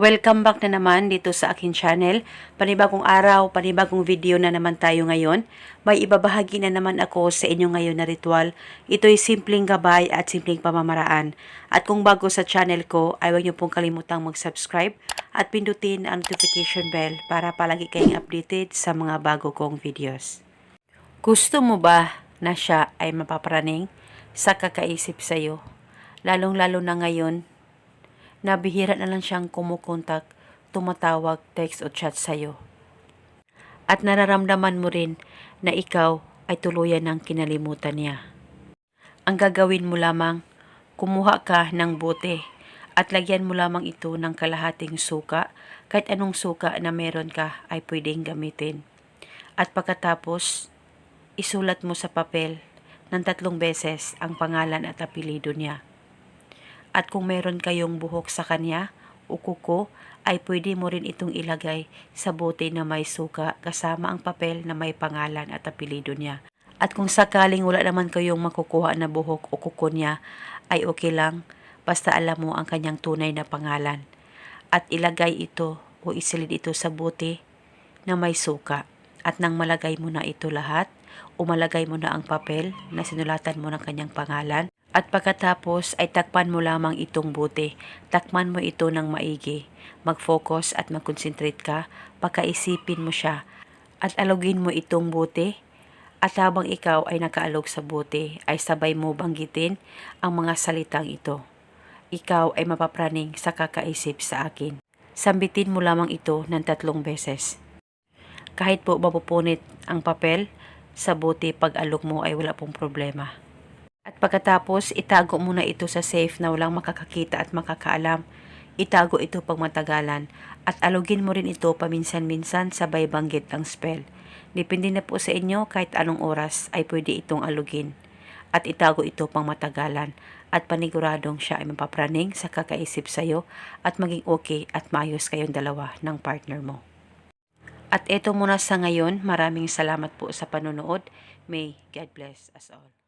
Welcome back na naman dito sa akin channel. Panibagong araw, panibagong video na naman tayo ngayon. May ibabahagi na naman ako sa inyo ngayon na ritual. Ito'y simpleng gabay at simpleng pamamaraan. At kung bago sa channel ko, ay huwag niyo pong kalimutang mag-subscribe at pindutin ang notification bell para palagi kayong updated sa mga bago kong videos. Gusto mo ba na siya ay mapaparaning sa kakaisip sa'yo? Lalong-lalo na ngayon na bihira na lang siyang kumukontak, tumatawag, text o chat sa'yo. At nararamdaman mo rin na ikaw ay tuluyan ng kinalimutan niya. Ang gagawin mo lamang, kumuha ka ng bote at lagyan mo lamang ito ng kalahating suka, kahit anong suka na meron ka ay pwedeng gamitin. At pagkatapos, isulat mo sa papel ng tatlong beses ang pangalan at apelido niya. At kung meron kayong buhok sa kanya o kuko, ay pwede mo rin itong ilagay sa bote na may suka kasama ang papel na may pangalan at apelido niya. At kung sakaling wala naman kayong makukuha na buhok o kuko niya, ay okay lang, basta alam mo ang kanyang tunay na pangalan. At ilagay ito o isilid ito sa bote na may suka. At nang malagay mo na ito lahat, o malagay mo na ang papel na sinulatan mo ng kanyang pangalan, at pagkatapos ay takpan mo lamang itong bote. Takman mo ito ng maigi. Mag-focus at mag-concentrate ka. Pagkaisipin mo siya. At alugin mo itong bote. At habang ikaw ay nakaalog sa bote, ay sabay mo banggitin ang mga salitang ito. Ikaw ay mapapraning sa kakaisip sa akin. Sambitin mo lamang ito ng tatlong beses. Kahit po mapupunit ang papel, sa bote pag-alog mo ay wala pong problema. At pagkatapos, itago mo na ito sa safe na walang makakakita at makakaalam. Itago ito pag matagalan at alugin mo rin ito paminsan-minsan sabay banggit ang spell. Depende na po sa inyo kahit anong oras ay pwede itong alugin. At itago ito pang matagalan at paniguradong siya ay mapapraning sa kakaisip sa'yo at maging okay at maayos kayong dalawa ng partner mo. At eto muna sa ngayon, maraming salamat po sa panonood. May God bless us all.